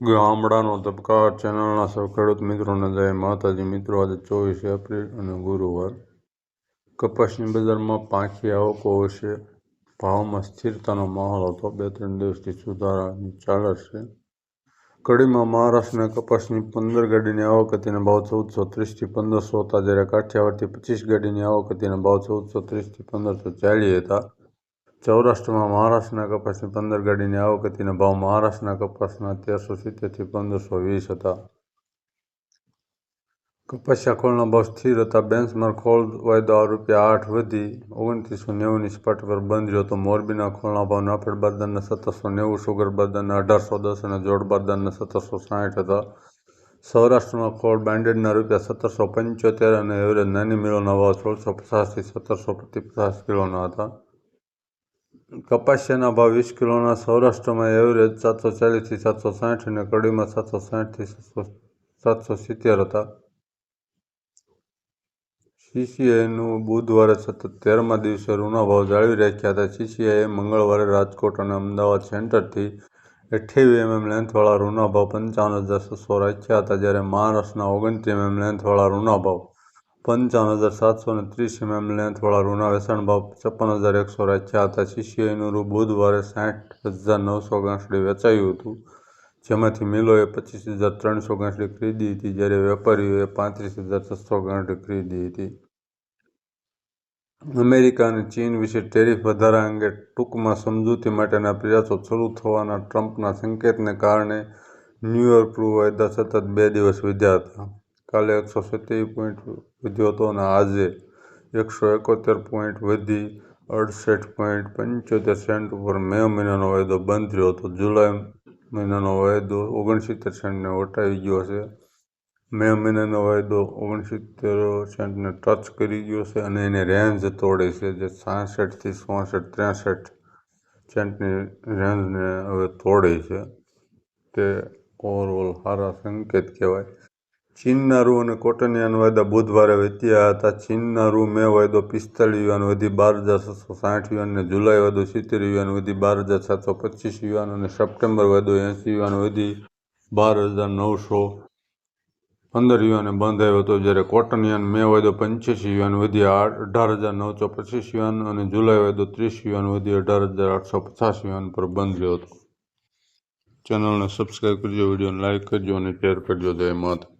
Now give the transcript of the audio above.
ગામડાનો ધબકાર ચેનલના સૌ ખેડૂત મિત્રોને જય માતાજી. મિત્રો, આજે ચોવીસ એપ્રિલ અને ગુરુવાર. કપાસની બજારમાં પાંખી આવકો હશે ભાવમાં સ્થિરતાનો માહોલ હતો. બે ત્રણ દિવસથી સુધારાની ચાલર છે. કડીમાં મહારાષ્ટ્રના કપાસની પંદર ગાડીની આવક હતીને ભાવ ચૌદસો ત્રીસથી પંદરસો હતા. જ્યારે કાઠિયાવાડથી પચીસ ગાડીની આવક હતીને ભાવ ચૌદસો ત્રીસથી પંદરસો ચાલીસ હતા. સૌરાષ્ટ્રમાં મહારાષ્ટ્રના કપાસની પંદર ગાડીની આવકતીના ભાવ મહારાષ્ટ્રના કપાસના તેરસો સિત્તેરથી પંદરસો વીસ હતા. કપાસિયા ખોળના ભાવ સ્થિર હતા. બેન્ચમાર્ક ખોળ વાયદો રૂપિયા આઠ વધી ઓગણત્રીસો નેવુંની સપાટી પર બંધ રહ્યો હતો. મોરબીના ખોળના ભાવ નાફેડ બારદાનના સત્તરસો નેવું, સુગર બારદાનના અઢારસો દસ અને જોડ બારદાનના સત્તરસો સાઠ હતા. સૌરાષ્ટ્રમાં ખોળ બ્રાન્ડેડના રૂપિયા સત્તરસો પંચોતેર અને એવરેજ નાની મિલોના ભાવ સોળસો પચાસથી સત્તરસો પ્રતિ પચાસ કિલોના હતા. કપાસિયાના ભાવ વીસ કિલોના સૌરાષ્ટ્રમાં એવરેજ સાતસો ચાલીસથી સાતસો સાઠ અને કડીમાં સાતસો સાઠથી સાતસો સાતસો સિત્તેર હતા. સીસીઆઈનું બુધવારે સતત તેરમા દિવસે ઋણા ભાવ જાળવી રાખ્યા હતા. સીસીઆઈએ મંગળવારે રાજકોટ અને અમદાવાદ સેન્ટરથી અઠ્યાવી એમએમ લેન્થવાળા ઋણા ભાવ પંચાવન હજાર છસો રાખ્યા હતા, જ્યારે મહારાષ્ટ્રના ઓગણત્રીસ એમએમ લેન્થવાળા ઋણા ભાવ પંચાવન હજાર સાતસો ને ત્રીસ એમએમ લેન્થવાળા રૂના વેચાણ ભાવ છપ્પન હજાર એકસો રાખ્યા હતા. સીસીઆઈનું રૂ બુધવારે સાઠ હજાર નવસો ગાંસડી વેચાયું હતું. જેમાંથી મિલોએ પચીસ હજાર ત્રણસો ગાંસડી ખરીદી હતી. જ્યારે વેપારીઓએ પાંત્રીસ હજાર છસો ગાંસડી ખરીદી હતી. અમેરિકા અને ચીન વિશે ટેરિફ વધારા અંગે ટૂંકમાં સમજૂતી માટેના પ્રયાસો શરૂ થવાના ટ્રમ્પના સંકેતને કારણે ન્યૂયોર્ક રૂ વાયદા સતત બે દિવસ વધ્યા હતા. કાલે એકસો સિત્તેર પોઈન્ટ વધ્યો હતો અને આજે એકસો એકોતેર પોઈન્ટ વધી અડસઠ પોઈન્ટ પંચોતેર સેન્ટ ઉપર મે મહિનાનો વાયદો બંધ રહ્યો હતો. જુલાઈ મહિનાનો વાયદો ઓગણસિત્તેર સેન્ટને વટાવી ગયો છે. મે મહિનાનો વાયદો ઓગણસિત્તેર સેન્ટને ટચ કરી ગયો છે અને એની રેન્જ તોડે છે જે સાસઠથી ચોસઠ ત્રેસઠ સેન્ટની રેન્જને હવે તોડે છે. તે ઓવરઓલ સારા સંકેત કહેવાય. ચીનના રૂ અને કોટનિયાન વાયદા બુધવારે વેચ્યા હતા. ચીનના રૂ મે વાયદો પિસ્તાલીસ યુવાન વધી, બાર હજાર છસો સાઠ યુવાન અને જુલાઈ વાયદો સિત્તેર યુવાન વધી, બાર હજાર સાતસો પચીસ યુવાન અને સપ્ટેમ્બર વાયદો એંસી યુવાન વધી, બાર હજાર નવસો પંદર યુવાને બંધ આવ્યો હતો. જ્યારે કોટનિયન મે વાયદો પંચ્યાસી યુવાન વધી અઢાર હજાર નવસો પચીસ યુવાન અને જુલાઈ વાયદો ત્રીસ યુવાન વધી, અઢાર હજાર આઠસો પચાસ યુવાન પર બંધ રહ્યો હતો. ચેનલને સબસ્ક્રાઈબ કરજો, વિડીયોને લાઇક કરજો અને શેર કરજો. જય માતા